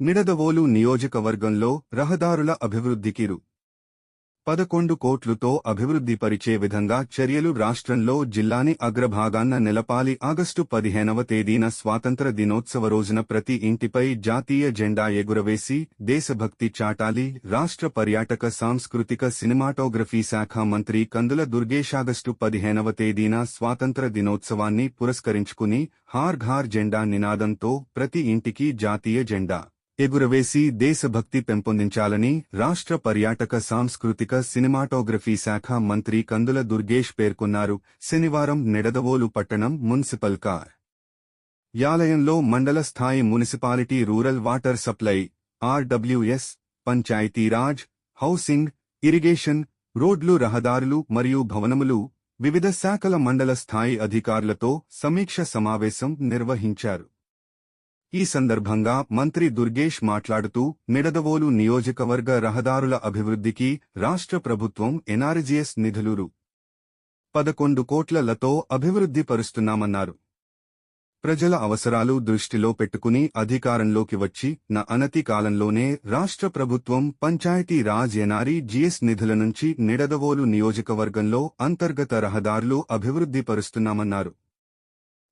నిడదవోలు నియోజకవర్గంలో రహదారుల అభివృద్ధికి రు పదకొండు కోట్లుతో అభివృద్ధిపరిచే విధంగా చర్యలు రాష్ట్రంలో జిల్లాని అగ్రభాగాన్న నిలపాలి ఆగస్టు పదిహేనవ తేదీన స్వాతంత్ర దినోత్సవ రోజున ప్రతి ఇంటిపై జాతీయ జెండా ఎగురవేసి దేశభక్తి చాటాలి రాష్ట్ర పర్యాటక సాంస్కృతిక సినిమాటోగ్రఫీ శాఖ మంత్రి కందుల దుర్గేశాగస్టు పదిహేనవ తేదీన స్వాతంత్ర దినోత్సవాన్ని పురస్కరించుకుని హార్ఘార్ జెండా నినాదంతో ప్రతి ఇంటికి జాతీయ జెండా ఎగురవేసి దేశభక్తి పెంపొందించాలని రాష్ట్ర పర్యాటక సాంస్కృతిక సినిమాటోగ్రఫీ శాఖ మంత్రి కందుల దుర్గేష్ పేర్కొన్నారు. శనివారం నిడదవోలు పట్టణం మున్సిపల్ కార్ యాలయంలో మండల స్థాయి municipality rural water supply RWS Panchayati Raj housing irrigation రోడ్లు రహదారులు మరియు భవనములు వివిధ శాఖల మండల స్థాయి అధికారులతో సమీక్ష సమావేశం నిర్వహించారు. ఈ సందర్భంగా మంత్రి దుర్గేష్ మాట్లాడుతూ నిడదవోలు నియోజకవర్గ రహదారుల అభివృద్ధికి రాష్ట్ర ప్రభుత్వం ఎన్ఆర్జీఎస్ నిధులు రు. పదకొండు కోట్లలతో అభివృద్ధి పరుస్తున్నామన్నారు ప్రజల అవసరాలు దృష్టిలో పెట్టుకుని అధికారంలోకి వచ్చి నా అనతి కాలంలోనే రాష్ట్ర ప్రభుత్వం పంచాయతీ రాజ్ ఎన్ఆర్ఈ జీఎస్ నిధుల నుంచి నిడదవోలు నియోజకవర్గంలో అంతర్గత రహదారులు అభివృద్ధి పరుస్తున్నామన్నారు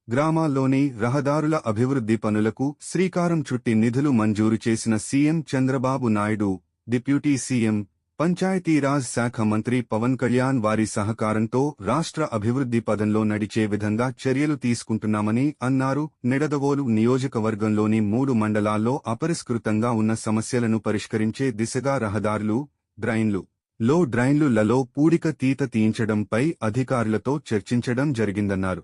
గ్రామాల్లోని రహదారుల అభివృద్ధి పనులకు శ్రీకారం చుట్టి నిధులు మంజూరు చేసిన CM Chandrababu Naidu deputy CM Panchayati Raj శాఖ మంత్రి పవన్ కళ్యాణ్ వారి సహకారంతో రాష్ట్ర అభివృద్ధి పదంలో నడిచే విధంగా చర్యలు తీసుకుంటున్నామని అన్నారు. నిడదవోలు నియోజకవర్గంలోని మూడు మండలాల్లో అపరిష్కృతంగా ఉన్న సమస్యలను పరిష్కరించే దిశగా రహదారులు డ్రైన్లు లో డ్రైన్లు లలో పూడిక తీత తీయించడంపై అధికారులతో చర్చించడం జరిగిందన్నారు.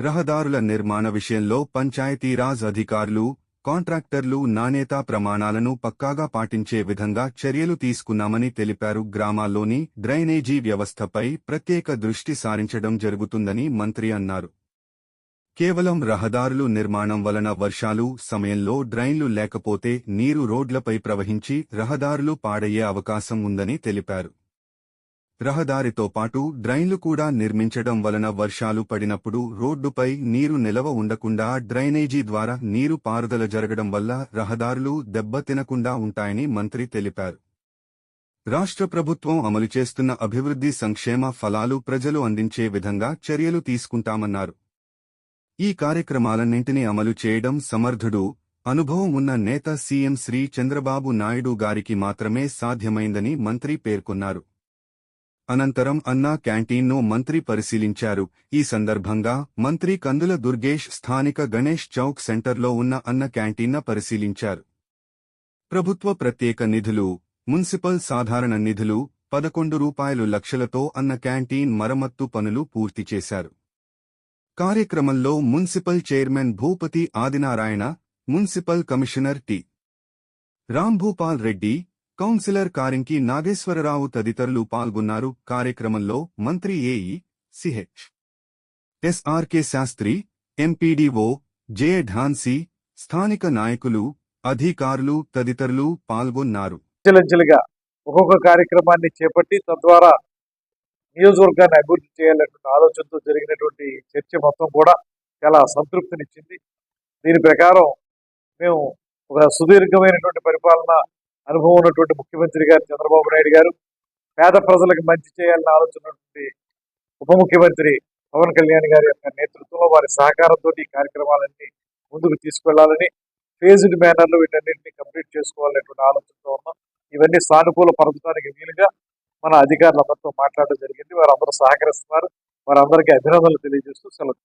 రహదారుల నిర్మాణ విషయంలో పంచాయతీరాజ్ అధికారులు కాంట్రాక్టర్లు నాణ్యతా ప్రమాణాలను పక్కాగా పాటించే విధంగా చర్యలు తీసుకున్నామని తెలిపారు. గ్రామాల్లోని డ్రైనేజీ వ్యవస్థపై ప్రత్యేక దృష్టి సారించడం జరుగుతుందని మంత్రి అన్నారు. కేవలం రహదారులు నిర్మాణం వలన వర్షాలు సమయంలో డ్రైన్లు లేకపోతే నీరు రోడ్లపై ప్రవహించి రహదారులు పాడయ్యే అవకాశం ఉందని తెలిపారు. రహదారితో పాటు డ్రైన్లు కూడా నిర్మించడం వలన వర్షాలు పడినప్పుడు రోడ్డుపై నీరు నిలవ ఉండకుండా డ్రైనేజీ ద్వారా నీరు పారుదల జరగడం వల్ల రహదారులు దెబ్బతినకుండా ఉంటాయని మంత్రి తెలిపారు. రాష్ట్ర ప్రభుత్వం అమలు చేస్తున్న అభివృద్ధి సంక్షేమ ఫలాలు ప్రజలు అందించే విధంగా చర్యలు తీసుకుంటామన్నారు. ఈ కార్యక్రమాలన్నింటినీ అమలు చేయడం సమర్థుడు అనుభవం ఉన్న నేత సీఎం శ్రీ చంద్రబాబు నాయుడు గారికి మాత్రమే సాధ్యమైందని మంత్రి పేర్కొన్నారు. అనంతరం అన్నా క్యాంటీన్ను మంత్రి పరిశీలించారు. ఈ సందర్భంగా మంత్రి కందుల దుర్గేష్ స్థానిక గణేష్ చౌక్ సెంటర్లో ఉన్న అన్న క్యాంటీన్న పరిశీలించారు. ప్రభుత్వ ప్రత్యేక నిధులు మున్సిపల్ సాధారణ నిధులు పదకొండు రూపాయలు లక్షలతో అన్న క్యాంటీన్ మరమ్మత్తు పనులు పూర్తి చేశారు. కార్యక్రమంలో municipal chairman Bhupathi Adinarayana municipal commissioner T. Rambhupal Reddy councillor Karinki Nageswararao తదితరులు పాల్గొన్నారు. కార్యక్రమంలో మంత్రి AE CH SRK Sastry MPDO J ఢాన్సీ స్థానిక నాయకులు అధికారులు తదితరులు పాల్గొన్నారు. ఒక్కొక్క కార్యక్రమాన్ని చేపట్టి తద్వారా నియోజకవర్గాన్ని అభివృద్ధి చేయాలనే ఆలోచనతో జరిగినటువంటి చర్చ మొత్తం కూడా చాలా సంతృప్తినిచ్చింది. దీని ప్రకారం మేము ఒక సుదీర్ఘమైనటువంటి పరిపాలన అనుభవం ఉన్నటువంటి ముఖ్యమంత్రి గారు చంద్రబాబు నాయుడు గారు పేద ప్రజలకు మంచి చేయాలని ఆలోచన ఉప ముఖ్యమంత్రి పవన్ కళ్యాణ్ గారి యొక్క నేతృత్వంలో వారి సహకారంతో ఈ కార్యక్రమాలన్నీ ముందుకు తీసుకెళ్ళాలని ఫేజ్డ్ మేనర్లో వీటన్నింటినీ కంప్లీట్ చేసుకోవాలనేటువంటి ఆలోచనతో ఉన్నాం. ఇవన్నీ సానుకూల పరచడానికి వీలుగా మన అధికారులందరితో మాట్లాడడం జరిగింది. వారందరూ సహకరిస్తున్నారు. వారందరికీ అభినందనలు తెలియజేస్తూ సెలవు